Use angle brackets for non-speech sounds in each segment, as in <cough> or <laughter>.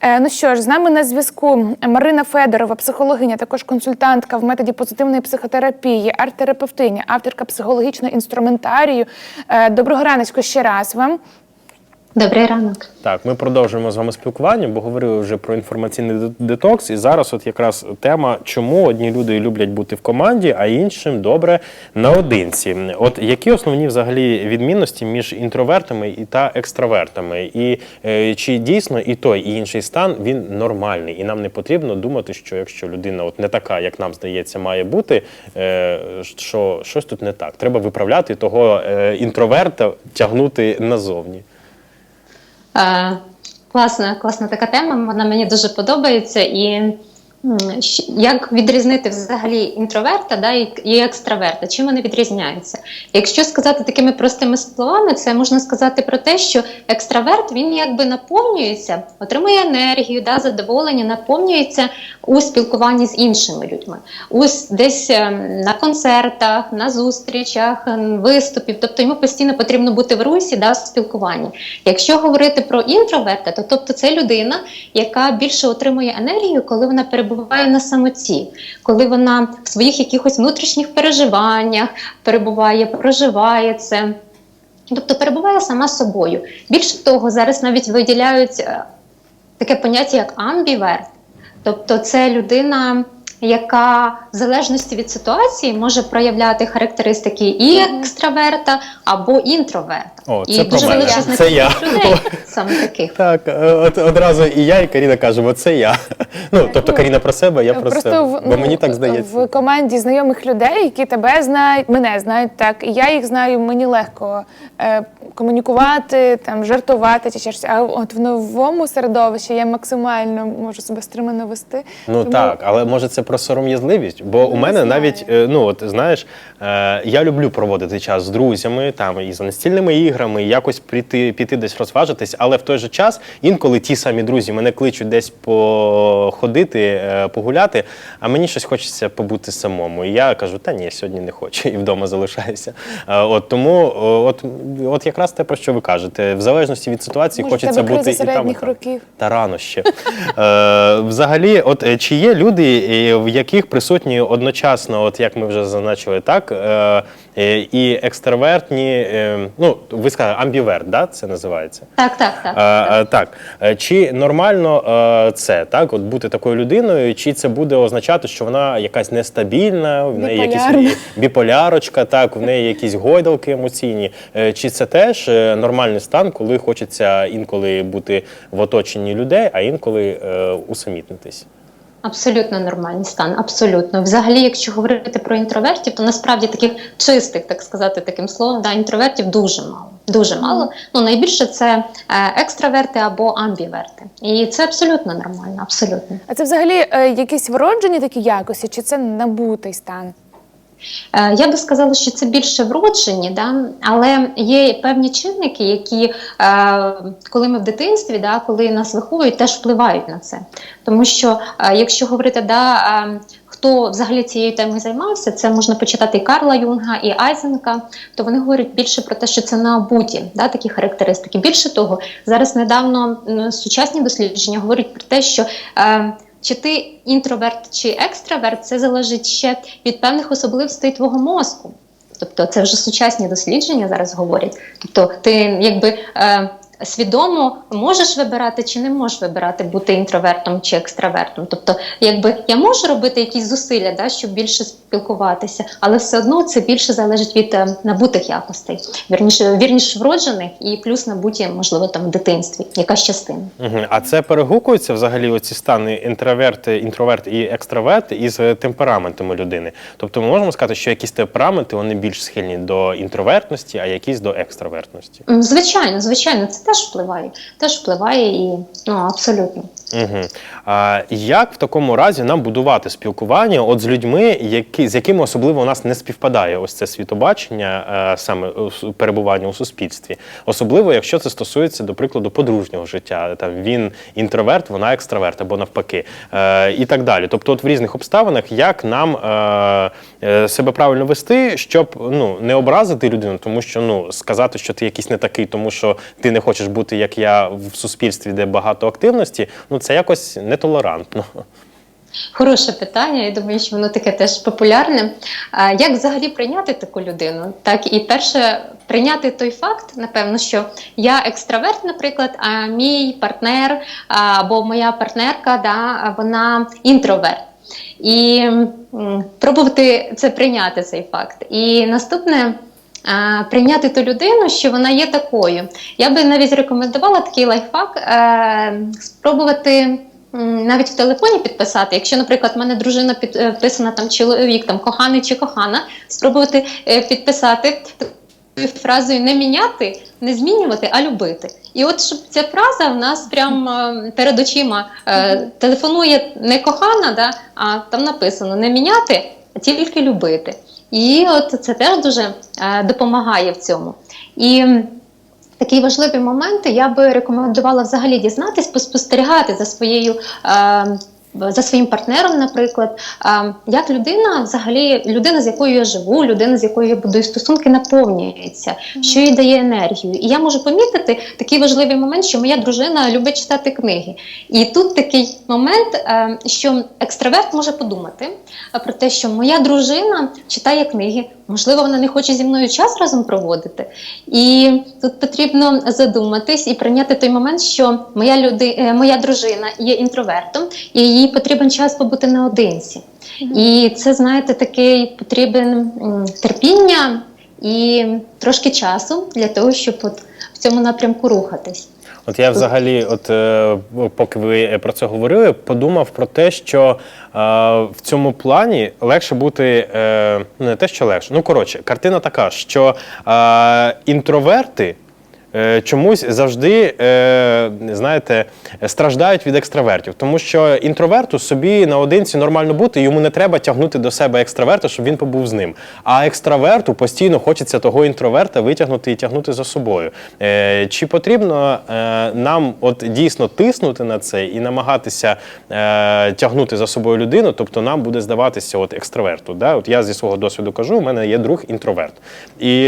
Е, Ну що ж, з нами на зв'язку Марина Федорова, психологиня, також консультантка в методі позитивної психотерапії, арт-терапевтиня, авторка психологічного інструментарію. Е, Доброго раночку ще раз вам. Добрий ранок. Так, ми продовжуємо з вами спілкування, бо говорили вже про інформаційний детокс. І зараз, от якраз тема, чому одні люди люблять бути в команді, а іншим добре наодинці. От які основні взагалі відмінності між інтровертами і та екстравертами? І е, чи дійсно і той, і інший стан він нормальний, і нам не потрібно думати, що якщо людина от не така, як нам здається, має бути, е, що щось тут не так. Треба виправляти того е, інтроверта, тягнути назовні. Е, класна, класна така тема. Вона мені дуже подобається. І як відрізнити взагалі інтроверта да, і, екстраверта? Чим вони відрізняються? Якщо сказати такими простими словами, це можна сказати про те, що екстраверт він якби наповнюється, отримує енергію, да, задоволення, наповнюється у спілкуванні з іншими людьми, у десь ем, на концертах, на зустрічах, ем, виступів. Тобто йому постійно потрібно бути в русі, да, в спілкуванні. Якщо говорити про інтроверта, то тобто це людина, яка більше отримує енергію, коли вона перебуває на самоті, коли вона в своїх якихось внутрішніх переживаннях перебуває, проживає це. Тобто перебуває сама собою. Більше того, зараз навіть виділяють е, таке поняття як амбіверт. Тобто це людина, яка в залежності від ситуації може проявляти характеристики і екстраверта або інтроверта. О, і про дуже мене. величезна Це я. кількість людей саме таких. Так, е, от одразу і я, і Каріна кажемо, це я. Ну, тобто ну, Каріна про себе, я про Просто себе. в, Бо ну, мені так здається. в команді знайомих людей, які тебе знають, мене знають так, і я їх знаю, мені легко е, комунікувати, там жартувати чи щось. А от в новому середовищі я максимально можу себе стримано вести. Ну Тому- так, але може це про сором'язливість? Бо у мене знаю. навіть, е, ну от знаєш, е, я люблю проводити час з друзями, там і за настільними іграми, якось прийти, піти десь розважитись, але в той же час інколи ті самі друзі мене кличуть десь походити, е, погуляти, а мені щось хочеться побути самому. І я кажу, та ні, сьогодні не хочу, і вдома залишаюся. Е, От тому, е, от, от якраз те, про що ви кажете, в залежності від ситуації Може, хочеться бути і там. і середніх там. років. Та рано ще. Е, взагалі, от чи є люди, в яких присутні одночасно, от як ми вже зазначили, так, е, і екстравертні, е, ну, ви сказали, амбіверт, да, це називається? Так, так, так. Е, е, так. Е, Чи нормально е, це, так, от бути такою людиною, чи це буде означати, що вона якась нестабільна, в неї якісь біполярочка, так, в неї якісь гойдалки емоційні. Е, Чи це теж е, нормальний стан, коли хочеться інколи бути в оточенні людей, а інколи е, усамітнитись? Абсолютно нормальний стан, абсолютно. Взагалі, якщо говорити про інтровертів, то насправді таких чистих, так сказати, таким словом, да, інтровертів дуже мало. Дуже мало. Ну найбільше це е, екстраверти або амбіверти. І це абсолютно нормально, абсолютно. А це взагалі е, якісь вроджені такі якості, чи це набутий стан? Е, Я би сказала, що це більше вроджені, да? але є певні чинники, які, е, коли ми в дитинстві, да, коли нас виховують, теж впливають на це. Тому що, е, якщо говорити, да, хто взагалі цією темою займався, це можна почитати і Карла Юнга, і Айзенка, то вони говорять більше про те, що це набуті да, такі характеристики. Більше того, зараз недавно сучасні дослідження говорять про те, що. Чи ти інтроверт чи екстраверт, це залежить ще від певних особливостей твого мозку. Тобто це вже сучасні дослідження зараз говорять. Тобто, ти якби е, свідомо можеш вибирати чи не можеш вибирати бути інтровертом чи екстравертом. Тобто, якби я можу робити якісь зусилля, да, щоб більше спілкуватися, але все одно це більше залежить від е, набутих якостей, вірніше, вірніше вроджених і плюс набуті, можливо, там в дитинстві, якась частина. Угу. А це перегукується взагалі оці стани інтроверт, інтроверт і екстраверт із темпераментами людини. Тобто ми можемо сказати, що якісь темпераменти вони більш схильні до інтровертності, а якісь до екстравертності. Звичайно, звичайно, це теж впливає. Теж впливає і ну абсолютно. Угу. А як в такому разі нам будувати спілкування от з людьми, які, з якими особливо у нас не співпадає ось це світобачення, е, саме перебування у суспільстві? Особливо, якщо це стосується, до прикладу, подружнього життя. Там він інтроверт, вона екстраверт або навпаки, е, і так далі. Тобто, от в різних обставинах, як нам е, себе правильно вести, щоб ну не образити людину, тому що ну сказати, що ти якийсь не такий, тому що ти не хочеш бути як я в суспільстві, де багато активності. Ну це якось нетолерантно. Хороше питання. Я думаю, що воно таке теж популярне. Як взагалі прийняти таку людину? Так, і перше, прийняти той факт, напевно, що я екстраверт, наприклад, а мій партнер або моя партнерка, да, вона інтроверт. І м, пробувати це прийняти цей факт. І наступне. А, Прийняти ту людину, що вона є такою. Я би навіть рекомендувала такий лайфхак е, спробувати навіть в телефоні підписати. Якщо, наприклад, в мене дружина підписана там чоловік, там коханий чи кохана, спробувати е, підписати фразою не міняти, не змінювати, а любити. І от щоб ця фраза в нас прямо е, перед очима е, телефонує не кохана, да, а там написано не міняти, а тільки любити. І от це теж дуже е, допомагає в цьому. І Такі важливі моменти я би рекомендувала взагалі дізнатись, поспостерігати за своєю. Е, за своїм партнером, наприклад, як людина, взагалі, людина, з якою я живу, людина, з якою я будую стосунки, наповнюється, що їй дає енергію. І я можу помітити такий важливий момент, що моя дружина любить читати книги. І тут такий момент, е, що екстраверт може подумати про те, що моя дружина читає книги, можливо, вона не хоче зі мною час разом проводити. І тут потрібно задуматись і прийняти той момент, що моя люди, е, моя дружина є інтровертом, і їй потрібен час побути наодинці. І це, знаєте, такий потрібен терпіння і трошки часу для того, щоб от в цьому напрямку рухатись. От я взагалі, от е, поки ви про це говорили, подумав про те, що е, в цьому плані легше бути е, не те, що легше. Ну коротше, картина така, що е, інтроверти. Е, Чомусь завжди, е, знаєте, страждають від екстравертів, тому що інтроверту собі наодинці нормально бути, йому не треба тягнути до себе екстраверта, щоб він побув з ним. А екстраверту постійно хочеться того інтроверта витягнути і тягнути за собою. Е, Чи потрібно нам от дійсно тиснути на це і намагатися тягнути за собою людину? Тобто нам буде здаватися от екстраверту. Да? От я зі свого досвіду кажу, у мене є друг інтроверт. І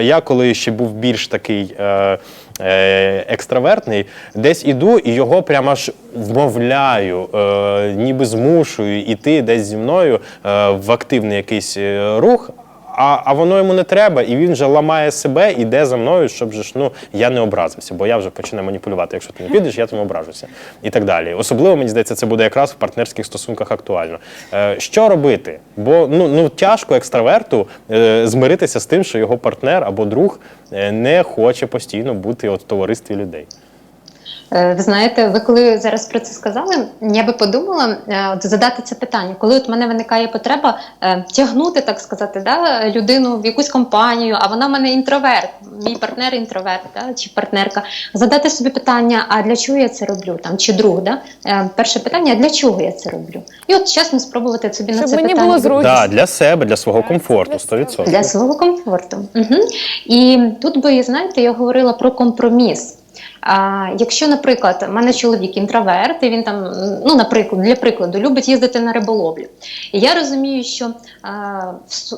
я коли ще був більш такий. Е, е, Екстравертний, десь іду і його прямо аж вмовляю, е, ніби змушую іти десь зі мною в активний якийсь рух, а, а воно йому не треба, і він вже ламає себе, іде за мною, щоб ж ну я не образився, бо я вже починаю маніпулювати. Якщо ти не підеш, я тому ображуся. І так далі. Особливо мені здається, це буде якраз в партнерських стосунках актуально. Е, що робити? Бо ну, ну тяжко екстраверту е, змиритися з тим, що його партнер або друг е, не хоче постійно бути от в товаристві людей. Е, Ви знаєте, ви коли зараз про це сказали, я би подумала е, от задати це питання, коли от в мене виникає потреба е, тягнути, так сказати, да, людину в якусь компанію, а вона в мене інтроверт, мій партнер інтроверт, да, чи партнерка, задати собі питання, а для чого я це роблю, там чи друг, да? Е, перше питання, а для чого я це роблю? І от чесно спробувати собі на це мені питання. було зручно. Да, для себе, для свого комфорту, це для 100%. Для свого комфорту. Угу. І тут би, знаєте, я говорила про компроміс. А, якщо, наприклад, в мене чоловік інтроверт, і він там, ну, наприклад, для прикладу, любить їздити на риболовлю. І я розумію, що а,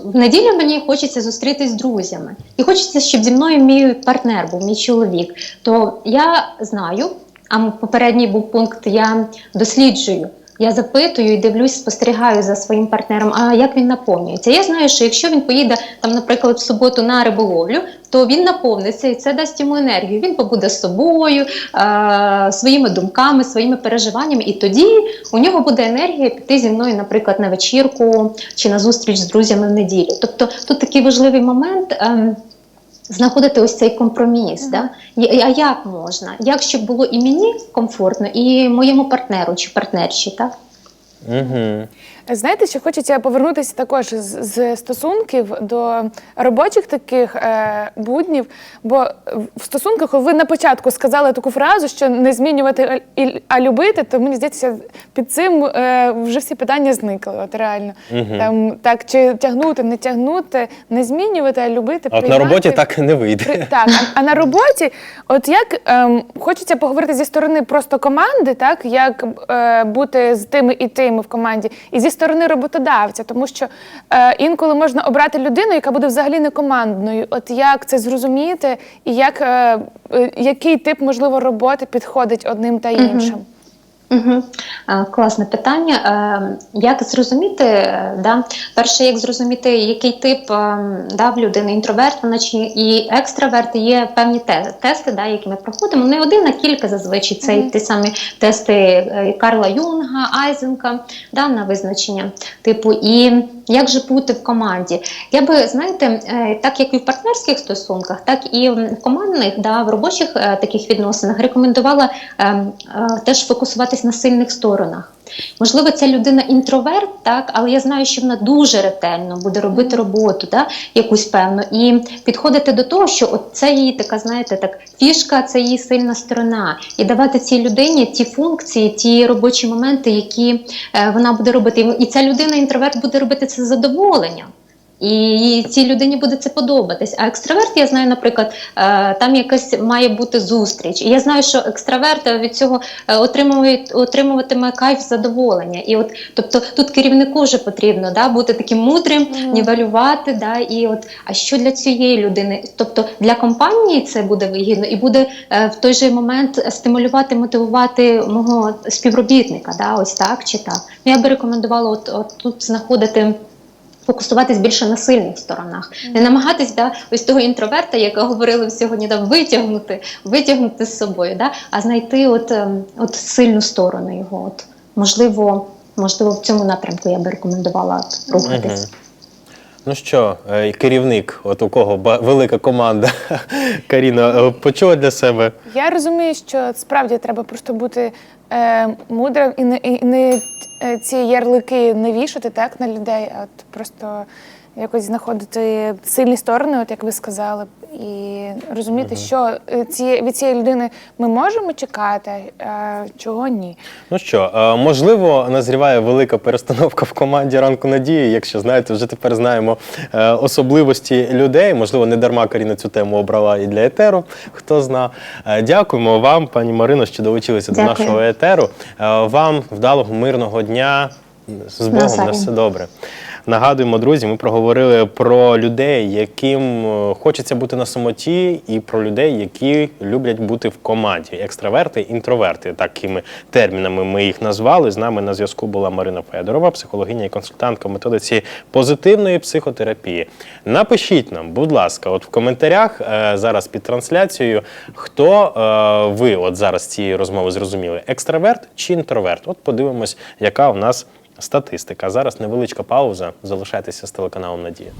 в, неділю мені хочеться зустрітись з друзями, і хочеться, щоб зі мною мій партнер був, мій чоловік. То я знаю, а попередній був пункт, я досліджую. Я запитую і дивлюсь, спостерігаю за своїм партнером, а як він наповнюється. Я знаю, що якщо він поїде там, наприклад, в суботу на риболовлю, то він наповниться і це дасть йому енергію. Він побуде з собою, е- своїми думками, своїми переживаннями, і тоді у нього буде енергія піти зі мною, наприклад, на вечірку чи на зустріч з друзями в неділю. Тобто тут такий важливий момент. ем, Знаходити ось цей компроміс, да? А як можна? Як щоб було і мені комфортно, і моєму партнеру чи партнерші, так? Угу. Знаєте, що хочеться повернутися також з, з стосунків до робочих таких е, буднів. Бо в стосунках, ви на початку сказали таку фразу, що не змінювати, а, любити, то мені здається, під цим е, вже всі питання зникли. От реально. Там, так, чи тягнути, не тягнути, не змінювати, а любити. А от на роботі так не вийде. При- Так, а, а на роботі, от як ем, хочеться поговорити зі сторони просто команди, так як е, бути з тими і тими в команді, і зі сторони роботодавця, тому що е, інколи можна обрати людину, яка буде взагалі не командною. От як це зрозуміти, і як е, е, який тип можливо роботи підходить одним та іншим? Угу. Класне питання. Е, Як зрозуміти, е, да? перше, як зрозуміти, який тип да, в людини інтроверт вона чи і екстраверт, є певні тести, да, які ми проходимо. Не один, а кілька зазвичай. Це угу. ті самі тести Карла Юнга, Айзенка да, на визначення типу. І як же бути в команді? Я би, знаєте, е, так як і в партнерських стосунках, так і в командних, да, в робочих е, таких відносинах рекомендувала е, е, теж фокусуватись на сильних сторонах. Можливо, ця людина інтроверт, так, але я знаю, що вона дуже ретельно буде робити роботу, да, якусь певну, і підходити до того, що от це її така, знаєте, так фішка, це її сильна сторона, і давати цій людині ті функції, ті робочі моменти, які е, вона буде робити. І ця людина, інтроверт, буде робити це з задоволенням. І цій людині буде це подобатись. А екстраверт, я знаю, наприклад, е, там якась має бути зустріч. І я знаю, що екстраверт від цього е, отримує, отримуватиме кайф задоволення. І от, тобто, тут керівнику вже потрібно да, бути таким мудрим, Мгм. нівелювати. Да, і от, а що для цієї людини? Тобто для компанії це буде вигідно і буде е, в той же момент стимулювати, мотивувати мого співробітника. Да, ось так чи так. Ну, я би рекомендувала от, от тут знаходити. Фокусуватись більше на сильних сторонах, не намагатись да, ось того інтроверта, якого говорили сьогодні, да, витягнути, витягнути з собою, да, а знайти от, ем, от сильну сторону його. От, можливо, можливо, в цьому напрямку я би рекомендувала рухатись. Ну що, е, керівник, от у кого ба- велика команда, <laughs> Каріна, е, почула для себе Я розумію, що справді треба просто бути е, мудрим і не, і не ці ярлики не вішати так на людей, а от просто якось знаходити сильні сторони, от як ви сказали, і розуміти, що е, ці, від цієї людини ми можемо чекати, а чого ні. Ну що, е, можливо, назріває велика перестановка в команді ранку надії. Якщо знаєте, вже тепер знаємо е, особливості людей. Можливо, не дарма Каріна цю тему обрала і для етеру. Хто зна. Е, Дякуємо вам, пані Марино, що долучилися до нашого етеру. Е, Вам вдалого мирного дня. З Богом на Навзаєм. все добре. Нагадуємо, друзі, ми проговорили про людей, яким е, хочеться бути на самоті, і про людей, які люблять бути в команді. Екстраверти, інтроверти. Такими термінами ми їх назвали. З нами на зв'язку була Марина Федорова, психологиня і консультантка в методиці позитивної психотерапії. Напишіть нам, будь ласка, от в коментарях е, зараз під трансляцією, хто е, ви от зараз цієї розмови зрозуміли: екстраверт чи інтроверт? От подивимось, яка у нас статистика. Зараз невеличка пауза. Залишайтеся з телеканалом Надія.